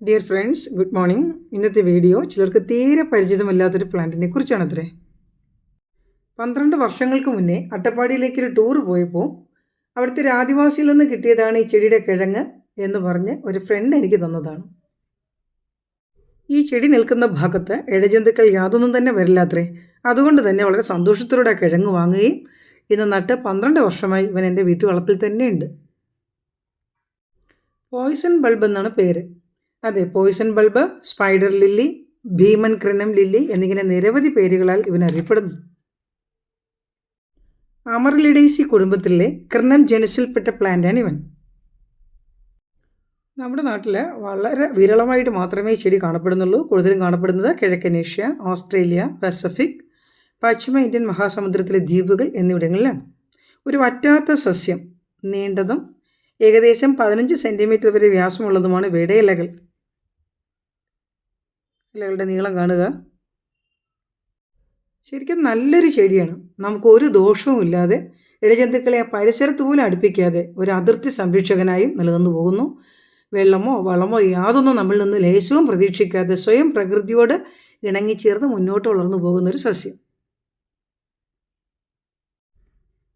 Dear friends good morning ഇന്നത്തെ video ചിലർക്ക് തീരെ പരിചിതമല്ലാത്തൊരു പ്ലാന്റിനെ കുറിച്ചാണ് അത്രേ പന്ത്രണ്ട് വർഷങ്ങൾക്ക് മുന്നേ അട്ടപ്പാടിയിലേക്കൊരു ടൂർ പോയപ്പോൾ അവിടുത്തെ ഒരു ആദിവാസിയിൽ നിന്ന് കിട്ടിയതാണ് ഈ ചെടിയുടെ കിഴങ്ങ് എന്ന് പറഞ്ഞ് ഒരു ഫ്രണ്ട് എനിക്ക് തന്നതാണ്. ഈ ചെടി നിൽക്കുന്ന ഭാഗത്ത് ഇഴജന്തുക്കൾ യാതൊന്നും തന്നെ വരില്ലാത്രേ. അതുകൊണ്ട് തന്നെ വളരെ സന്തോഷത്തോടെ കിഴങ്ങ് വാങ്ങുകയും ഇന്ന് നട്ട് പന്ത്രണ്ട് വർഷമായി ഇവൻ എന്റെ വീട്ടുവളപ്പിൽ തന്നെയുണ്ട്. പോയിസൺ ബൾബ് എന്നാണ് പേര്. അതെ പോയിസൺ ബൾബ് സ്പൈഡർ ലില്ലി ഭീമൻ ക്രിനം ലില്ലി എന്നിങ്ങനെ നിരവധി പേരുകളാൽ ഇവനറിയപ്പെടുന്നു. അമർലിഡേസി കുടുംബത്തിലെ ക്രിനം ജനുസിൽപ്പെട്ട പ്ലാന്റാണ് ഇവൻ. നമ്മുടെ നാട്ടിൽ വളരെ വിരളമായിട്ട് മാത്രമേ ചെടി കാണപ്പെടുന്നുള്ളൂ. കൂടുതലും കാണപ്പെടുന്നത് കിഴക്കൻ ഏഷ്യ ഓസ്ട്രേലിയ പസഫിക് പശ്ചിമ ഇന്ത്യൻ മഹാസമുദ്രത്തിലെ ദ്വീപുകൾ എന്നിവിടങ്ങളിലാണ്. ഒരു വറ്റാത്ത സസ്യം നീണ്ടതും ഏകദേശം പതിനഞ്ച് സെന്റിമീറ്റർ വരെ വ്യാസമുള്ളതുമാണ് ഇവയുടെ ഇലകൾ ഇലകളുടെ നീളം കാണുക. ശരിക്കും നല്ലൊരു ചെടിയാണ്. നമുക്ക് ഒരു ദോഷവും ഇല്ലാതെ ഇഴജന്തുക്കളെ പരിസരത്ത് പോലും അടുപ്പിക്കാതെ ഒരു അതിർത്തി സംരക്ഷകനായും നിലനിന്നു പോകുന്നു. വെള്ളമോ വളമോ യാതൊന്നും നമ്മളിൽ നിന്ന് ലേശവും പ്രതീക്ഷിക്കാതെ സ്വയം പ്രകൃതിയോട് ഇണങ്ങിച്ചേർന്ന് മുന്നോട്ട് വളർന്നു പോകുന്നൊരു സസ്യം.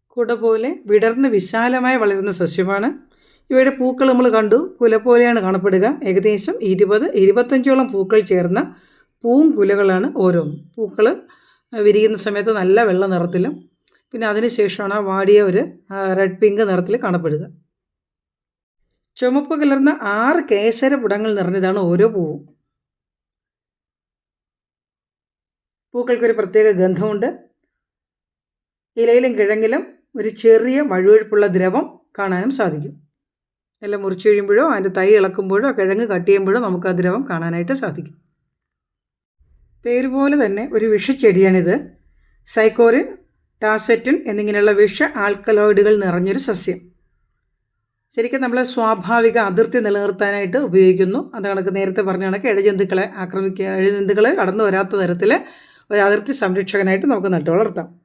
കൂടെ പോലെ വിടർന്ന് വിശാലമായി വളരുന്ന സസ്യമാണ് ഇവയുടെ പൂക്കൾ നമ്മൾ കണ്ടു. കുല പോലെയാണ് കാണപ്പെടുക. ഏകദേശം ഇരുപത് ഇരുപത്തഞ്ചോളം പൂക്കൾ ചേർന്ന പൂവും കുലകളാണ് ഓരോന്നും. പൂക്കൾ വിരിയുന്ന സമയത്ത് നല്ല വെള്ള നിറത്തിലും പിന്നെ അതിനുശേഷമാണ് വാടിയ ഒരു റെഡ് പിങ്ക് നിറത്തിൽ കാണപ്പെടുക. ചുമപ്പ് കലർന്ന ആറ് കേസര പുടങ്ങൾ നിറഞ്ഞതാണ് ഓരോ പൂവും. പൂക്കൾക്കൊരു പ്രത്യേക ഗന്ധമുണ്ട്. ഇലയിലും കിഴങ്ങിലും ഒരു ചെറിയ വഴുവഴുപ്പുള്ള ദ്രവം കാണാനും സാധിക്കും. എല്ലാം മുറിച്ച് കഴിയുമ്പോഴോ അതിന്റെ തൈ ഇളക്കുമ്പോഴോ കിഴങ്ങ് കട്ട് ചെയ്യുമ്പോഴോ നമുക്ക് ആ ദ്രവം കാണാനായിട്ട് സാധിക്കും. പേര് പോലെ തന്നെ ഒരു വിഷച്ചെടിയാണിത്. സൈക്കോറിൻ ടാസെറ്റിൻ എന്നിങ്ങനെയുള്ള വിഷ ആൽക്കലോയിഡുകൾ നിറഞ്ഞൊരു സസ്യം. ശരിക്കും നമ്മൾ സ്വാഭാവിക അതിർത്തി നിലനിർത്താനായിട്ട് ഉപയോഗിക്കുന്നു. അത് കണക്ക് നേരത്തെ പറഞ്ഞ കണക്ക് ഇഴജന്തുക്കളെ ആക്രമിക്കുക ഇഴജന്തുക്കളെ കടന്നു വരാത്ത തരത്തിൽ ഒരു അതിർത്തി സംരക്ഷകനായിട്ട് നമുക്ക് നട്ടു വളർത്താം.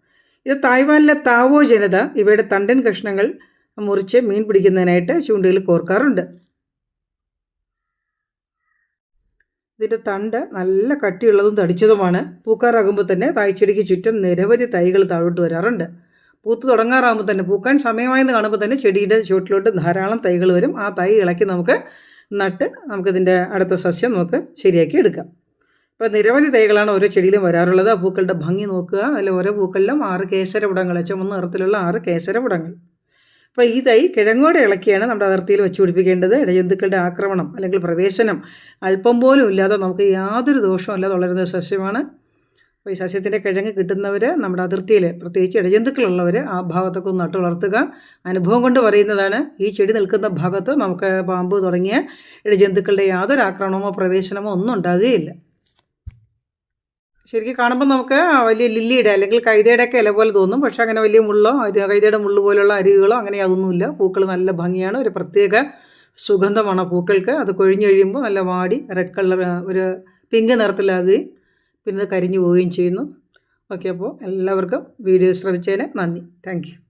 ഇത് തായ്വാനിലെ താവോ ജനത ഇവയുടെ തണ്ടൻ കഷ്ണങ്ങൾ മുറിച്ച് മീൻ പിടിക്കുന്നതിനായിട്ട് ചൂണ്ടയിൽ കോർക്കാറുണ്ട്. ഇതിന്റെ തണ്ട് നല്ല കട്ടിയുള്ളതും തടിച്ചതുമാണ്. പൂക്കാറാകുമ്പോൾ തന്നെ തായ്ച്ചെടിക്ക് ചുറ്റും നിരവധി തൈകൾ താഴോട്ട് വരാറുണ്ട്. പൂത്ത് തുടങ്ങാറാകുമ്പോൾ തന്നെ പൂക്കാൻ സമയമായെന്ന് കാണുമ്പോൾ തന്നെ ചെടിയുടെ ചുവട്ടിലോട്ട് ധാരാളം തൈകൾ വരും. ആ തൈ ഇളക്കി നമുക്ക് നട്ട് നമുക്കിതിന്റെ അടുത്ത സസ്യം നമുക്ക് ശരിയാക്കി എടുക്കാം. ഇപ്പോൾ നിരവധി തൈകളാണ് ഓരോ ചെടിയിലും വരാറുള്ളത്. ആ പൂക്കളുടെ ഭംഗി നോക്കുക. അതിൽ ഓരോ പൂക്കളിലും ആറ് കേസരപുടങ്ങൾ ചുമന്ന നിറത്തിലുള്ള ആറ് കേസരപുടങ്ങൾ. അപ്പോൾ ഈ തൈ കിഴങ്ങോടെ ഇളക്കിയാണ് നമ്മുടെ അതിർത്തിയിൽ വെച്ച് പിടിപ്പിക്കേണ്ടത്. ഇടജന്തുക്കളുടെ ആക്രമണം അല്ലെങ്കിൽ പ്രവേശനം അല്പം പോലും ഇല്ലാതെ നമുക്ക് യാതൊരു ദോഷവും ഇല്ലാതെ വളരുന്ന സസ്യമാണ്. അപ്പോൾ ഈ സസ്യത്തിന്റെ കിഴങ്ങ് കിട്ടുന്നവർ നമ്മുടെ അതിർത്തിയിൽ പ്രത്യേകിച്ച് ഇടജന്തുക്കളുള്ളവർ ആ ഭാഗത്തൊക്കെ ഒന്ന് നട്ടു വളർത്തുക. അനുഭവം കൊണ്ട് പറയുന്നതാണ് ഈ ചെടി നിൽക്കുന്ന ഭാഗത്ത് നമുക്ക് പാമ്പ് തുടങ്ങിയ ഇടജന്തുക്കളുടെ യാതൊരു ആക്രമണമോ പ്രവേശനമോ ഒന്നും ഉണ്ടാകുകയില്ല. ശരിക്കും കാണുമ്പോൾ നമുക്ക് വലിയ ലില്ലിയുടെ അല്ലെങ്കിൽ കൈതയുടെ ഒക്കെ ഇല പോലെ തോന്നും. പക്ഷേ അങ്ങനെ വലിയ മുള്ളോ കൈതയുടെ മുള്ളു പോലുള്ള അരികളോ അങ്ങനെ അതൊന്നുമില്ല പൂക്കൾ നല്ല ഭംഗിയാണ്. ഒരു പ്രത്യേക സുഗന്ധമാണ് പൂക്കൾക്ക്. അത് കൊഴിഞ്ഞു കഴിയുമ്പോൾ നല്ല വാടി റെഡ് കളർ ഒരു പിങ്ക് നിറത്തിലാകുകയും പിന്നെ കരിഞ്ഞു പോവുകയും ചെയ്യുന്നു. ഓക്കെ അപ്പോൾ എല്ലാവർക്കും വീഡിയോ ശ്രമിച്ചതിന് നന്ദി. താങ്ക്